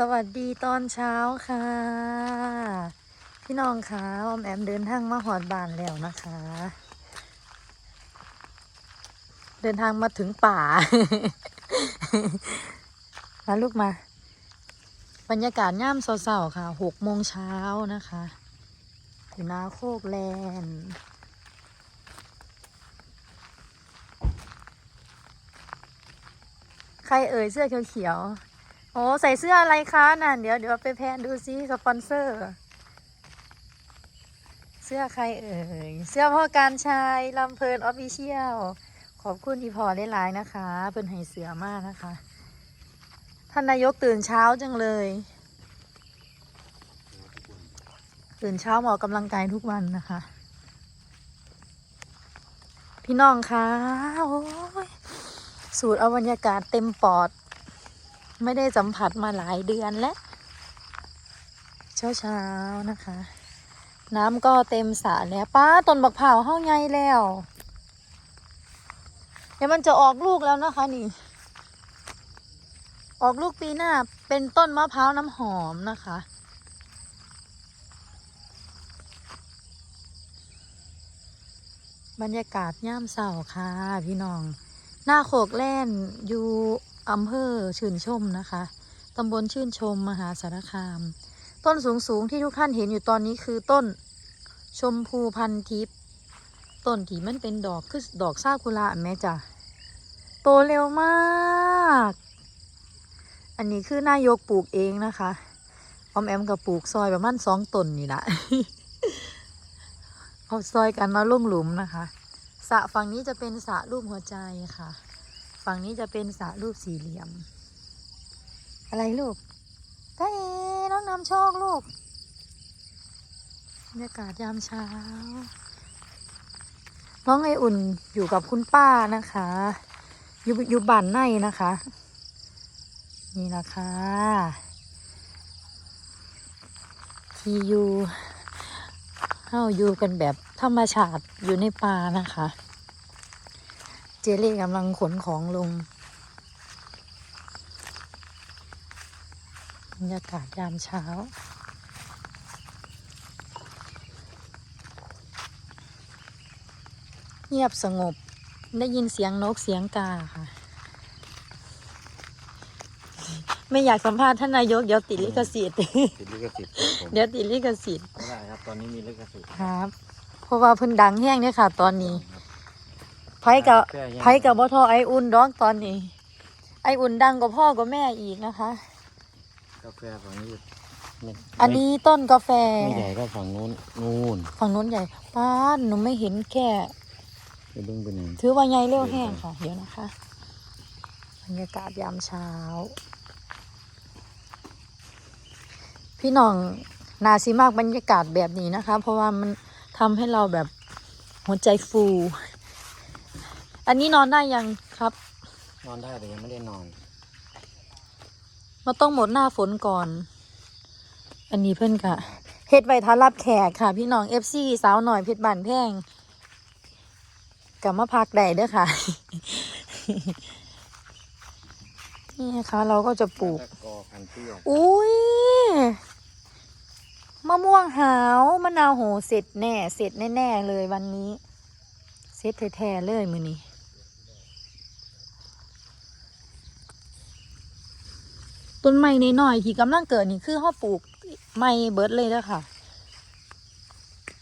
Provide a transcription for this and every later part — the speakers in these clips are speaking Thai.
สวัสดีตอนเช้าค่ะ พี่น้องคะออมแอมเดินทางมาหอดบานแล้วนะคะ เดินทางมาถึงป่า มาลูกมา บรรยากาศย่ามเสาๆค่ะหกโมงเช้านะคะอยู่นาโคกแลนใครเอ่ยเสื้อเขียวๆ โอ้ใส่เสื้ออะไรคะน่ะเดี๋ยวเดี๋ยวไปแพนดูซิสปอนเซอร์ เสื้อใครเอ่ยเสื้อพ่อการชายลำเพลินออฟฟิเชียลขอบคุณอีพอได้หลายๆนะคะเพิ่นให้เสือมากนะคะ ท่านนายกตื่นเช้าจังเลย ตื่นเช้าหมออกกำลังกายทุกวันนะคะ พี่น้องคะโอ้ยสูตรเอาบรรยากาศเต็มปอด ไม่ได้สัมผัสมาหลายเดือนแล้วเช้าเช้านะคะ น้ำก็เต็มสระแล้วป้าต้นบักเผาวเฮาใหญ่แล้ว เดี๋ยวมันจะออกลูกแล้วนะคะนี่ ออกลูกปีหน้าเป็นต้นมะพร้าวน้ำหอมนะคะบรรยากาศย่ามเสาค่ะพี่น้อง หน้าโขกแล่นอยู่ อำเภอชื่นชมนะคะ ตำบลชื่นชมมหาสารคาม ต้นสูงสูงที่ทุกท่านเห็นอยู่ตอนนี้คือต้นชมพูพันทิพย์ต้นที่มันเป็นดอกคือดอกซากุระแม่จ้ะโตเร็วมาก อันนี้คือนายกปลูกเองนะคะออมแอมกับปลูกซอยประมาณสองต้นนี่แหละเอาซอยกันมาลุ่มหลุมนะคะสระฝั่งนี้จะเป็นสระรูปหัวใจค่ะ ฝั่งนี้จะเป็นสระรูปสี่เหลี่ยม อะไรลูกตาเอน้องนำโชคลูกบรรยากาศยามเช้า น้องไออุ่นอยู่กับคุณป้านะคะ อยู่อยู่บ้านในนะคะ นี่นะคะที่อยู่เฮาอยู่กันแบบธรรมชาติอยู่ในป่านะคะ จเล่กำลังขนของลงบรรยากาศยามเช้า เงียบสงบ ได้ยินเสียงนกเสียงกาค่ะ ไม่อยากสัมภาษณ์ท่านนายก เดี๋ยวติดลิขสิทธิ์ ติดลิขสิทธิ์ครับผมเดี๋ยวติดลิขสิทธิ์ ไม่ได้ครับ ตอนนี้มีลิขสิทธิ์ครับ เพราะว่าเพิ่นดังแห้งเนี่ยค่ะ ตอนนี้ ครับ ไผกับแก้ยังไผกับบ่ทอไออุ่นดอกตอนนี้ ไออุ่นดังกว่าพ่อกว่าแม่อีกนะคะ กาแฟฝั่งนี้ไม่อันนี้ต้นกาแฟ ไม่ใหญ่ก็ฝั่งนู้นนู่นฝั่งนู้นใหญ่ป้านหนูไม่เห็นแค่ ไปเบิ้งไปไหนถือว่าใหญ่เร็วแห้งค่ะ เดี๋ยวนะคะบรรยากาศยามเช้า พี่น้องนาซีมากบรรยากาศแบบนี้นะคะ เพราะว่ามันทำให้เราแบบหัวใจฟู อันนี้นอนได้ยังครับ นอนได้แต่ยังไม่ได้นอน มาต้องหมดหน้าฝนก่อน อันนี้เพื่อนกะเฮ็ดไว้ท้ารับแขกค่ะ พี่น้องเอฟซีสาวหน่อยเพชรบานแพงกลับมาพักได้เด้อค่ะ นี่นะคะเราก็จะปลูกตะกอพันธุ์เปรี้ยวอุ้ยมะม่วงหาวมะนาวโหเสร็จแน่ เสร็จแน่ ๆ เลยวันนี้ เสร็จแท้ๆเลยมือนี้ ต้นไม้น้อยๆที่กำลังเกิดนี่คือเขาปลูกไม้เบิร์ดเลยแล้วค่ะ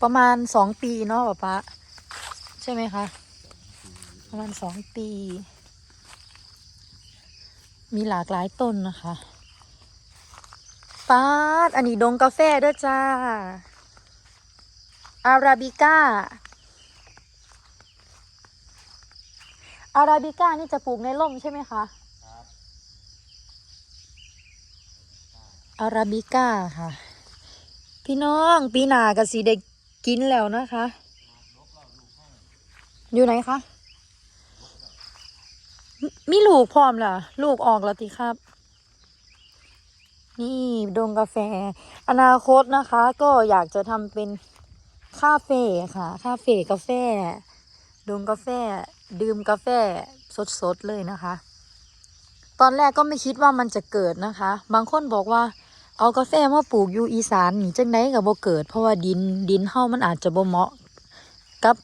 ประมาณสองปีเนาะป๊าป๊าใช่ไหมคะ ประมาณสองปี มีหลากหลายต้นนะคะป๊าดอันนี้ดงกาแฟด้วยจ้า อาราบิก้า อาราบิก้านี่จะปลูกในร่มใช่ไหมคะ อาราบิก้าค่ะ พี่น้องปีหน้าก็สีได้กินแล้วนะคะ อยู่ไหนคะมมีลูกพร้อมล่ะลูกออกแล้วติครับ นี่ดงกาแฟ อนาคตนะคะ ก็อยากจะทำเป็นคาเฟ่ค่ะ คาเฟ่กาแฟ ดงกาแฟ ดื่มกาแฟสดๆเลยนะคะ ตอนแรกก็ไม่คิดว่ามันจะเกิดนะคะ บางคนบอกว่า เอากาแฟมาปลูกอยู่อีสานนี่จังไดก็บ่เกิด เพราะว่าดินดินเฮามันอาจจะบ่เหมาะกับ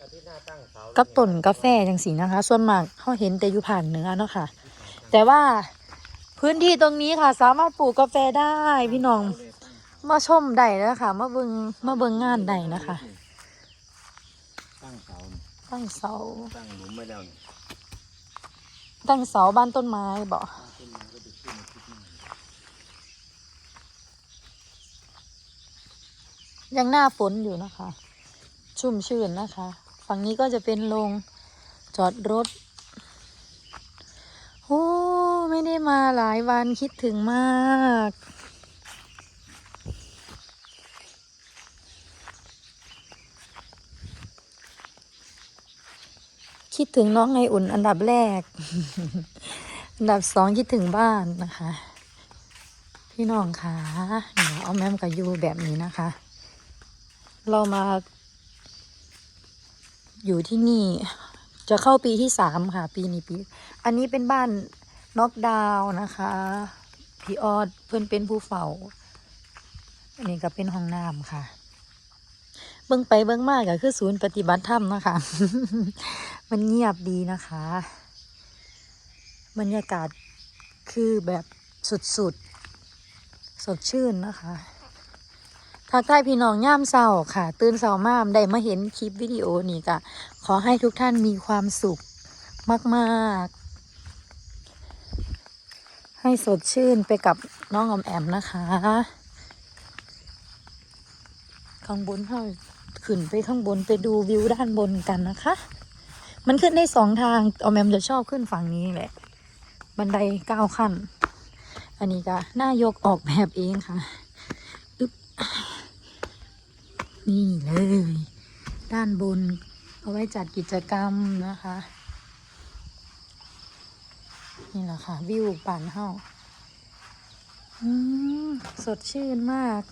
อาทิตย์หน้าตั้งเสากับต้นกาแฟจังสีนะคะ ส่วนมากเขาเห็นแต่อยู่ผ่านเหนือเนาะค่ะ แต่ว่าพื้นที่ตรงนี้ค่ะ สามารถปลูกกาแฟได้พี่น้องมาชมได้นะคะมาเบิงมาเบิงงานได้นะคะ ตั้งเสานี่ตั้งเสาตั้งหลุมไว้แล้วนี่ตั้งเสาบ้านต้นไม้บอกต้นไม้ก็จะขึ้นมาทิศหน้า ยังหน้าฝนอยู่นะคะ ชุ่มชื่นนะคะ ฝั่งนี้ก็จะเป็นโรงจอดรถโอ้ไม่ได้มาหลายวันคิดถึงมากคิดถึงน้องไออุ่นอันดับแรก อันดับสองคิดถึงบ้านนะคะ พี่น้องคะเดี๋ยวเอาแมมกับยูแบบนี้นะคะ เรามา อยู่ที่นี่ จะเข้าปีที่สามค่ะ ปีนี้ปี อันนี้เป็นบ้านน็อกดาวนะคะ พี่ออดเพื่อนเป็นผู้เฝ้า อันนี้ก็เป็นห้องน้ำค่ะ เบิ้งไปเบิ้งมากก็คือศูนย์ปฏิบัติธรรมนะคะ มันเงียบดีนะคะ บรรยากาศคือแบบสุดๆ สดชื่นนะคะ ทักทายพี่น้องย่ามเศร้าค่ะ ตื่นเศร้ามากได้มาเห็นคลิปวิดีโอนี้ก็ขอให้ทุกท่านมีความสุขมากๆ ให้สดชื่นไปกับน้องออมแอมนะคะข้างบนเขาขึ้นไปข้างบนไปดูวิวด้านบนกันนะคะ มันขึ้นได้สองทางออมแอมจะชอบขึ้นฝั่งนี้แหละ บันไดเก้าขั้น อันนี้ก็น้ายกออกแบบเองค่ะอึ๊บ นี่เลย ด้านบนเอาไว้จัดกิจกรรมนะคะ นี่แหละค่ะ วิวป่านเฮาอืมสดชื่นมาก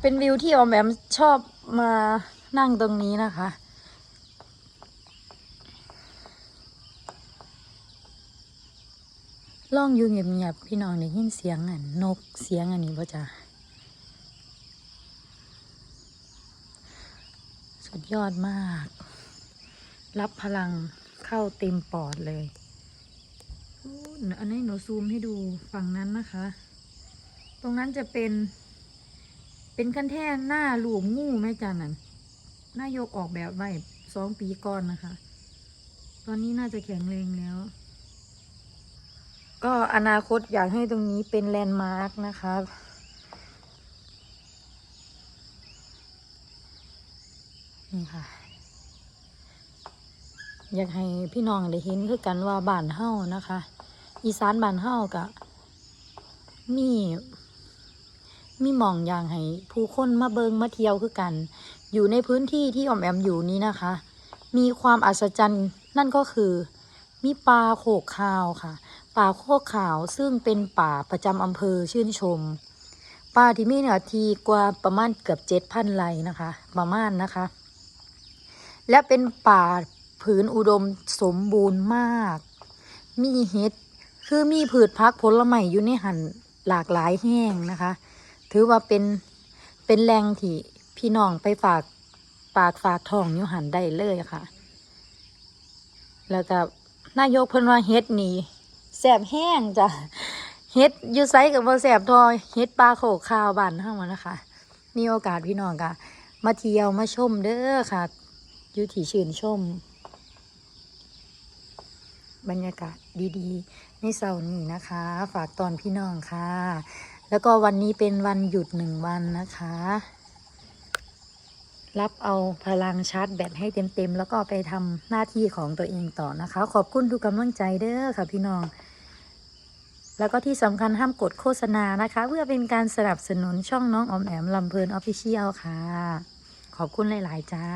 เป็นวิวที่ออมแอมชอบมานั่งตรงนี้นะคะ ล่องอยู่เงียบๆพี่น้องได้ยินเสียงอันนกเสียงอันนี้ป่ะจ๊ะ สุดยอดมาก รับพลังเข้าเต็มปอดเลย อันนี้หนูซูมให้ดูฝั่งนั้นนะคะ ตรงนั้นจะเป็น เป็นขั้นแท่นหน้าหลวมงูแม่จันนั่นหน้ายกออกแบบไว้สองปีก่อนนะคะ ตอนนี้น่าจะแข็งแรงแล้ว ก็อนาคตอยากให้ตรงนี้เป็นแลนด์มาร์กนะคะ นี่ค่ะ อยากให้พี่น้องได้เห็นคือกันว่าบ้านเฮานะคะ อีสานบ้านเฮากะมีมีมองอย่างให้ผู้คนมาเบิงมาเที่ยวคือกัน อยู่ในพื้นที่ที่ออมแอมอยู่นี้นะคะ มีความอัศจรรย์นั่นก็คือมีปลาโขกขาวค่ะป่าโคกขาวซึ่งเป็นป่าประจำอำเภอชื่นชม ป่าที่มีเนื้อที่กว่าประมาณเกือบเจ็ดพันไร่นะคะ ประมาณนะคะ และเป็นป่าผืนอุดมสมบูรณ์มาก มีเห็ดคือมีผืชพักผลไม้อยู่ในหันหลากหลายแห้งนะคะ ถือว่าเป็นเป็นแหล่งที่พี่น้องไปฝากปากฝากทองอยู่หันได้เลยค่ะ แล้วก็นายกเพิ่นว่าเฮ็ดนี่แสบแห้งจ้ะเฮ็ดยูไซกับบ่แสบทอยเฮ็ดปลาโขกข้าวบ้านเฮานะคะ มีโอกาสพี่น้องก็มาเที่ยวมาชมเด้อค่ะ อยู่ที่ชื่นชม บรรยากาศดีๆ ในเสาร์นี้นะคะ ฝากตอนพี่น้องค่ะ แล้วก็วันนี้เป็นวันหยุดหนึ่งวันนะคะ รับเอาพลังชาร์จแบตให้เต็มๆ แล้วก็ไปทำหน้าที่ของตัวเองต่อนะคะ ขอบคุณทุกกำลังใจเด้อค่ะพี่น้องแล้วก็ที่สำคัญห้ามกดโฆษณานะคะ เพื่อเป็นการสนับสนุนช่องน้องออมแอมลำเพลินออฟฟิเชียลค่ะ ขอบคุณหลาย ๆ จ้า